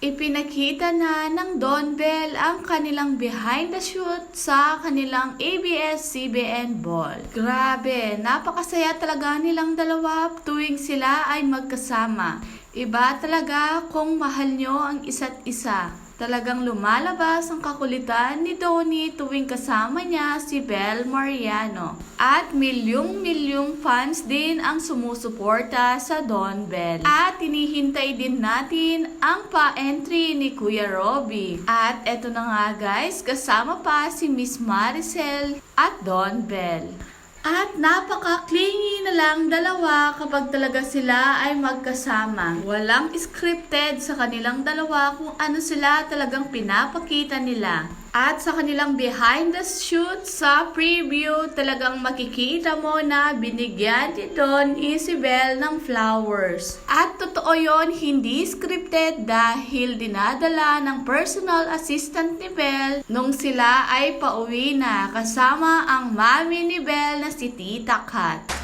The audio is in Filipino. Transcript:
Ipinakita na ng Don Bell ang kanilang behind the shoot sa kanilang ABS-CBN ball. Grabe, napakasaya talaga nilang dalawa tuwing sila ay magkasama. Iba talaga kung mahal nyo ang isa't isa. Talagang lumalabas ang kakulitan ni Donnie tuwing kasama niya si Bel Mariano. At milyong-milyong fans din ang sumusuporta sa Don Bell. At tinihintay din natin ang pa-entry ni Kuya Robby. At eto na nga guys, kasama pa si Miss Maricel at Don Bell. At napaka-clingy na lang dalawa kapag talaga sila ay magkasama. Walang scripted sa kanilang dalawa kung ano sila talagang pinapakita nila. At sa kanilang behind the shoot sa preview, talagang makikita mo na binigyan ni Isabel ng flowers. At totoo yon hindi scripted dahil dinadala ng personal assistant ni Belle nung sila ay pauwi na kasama ang mami ni Belle na si Tita Kat.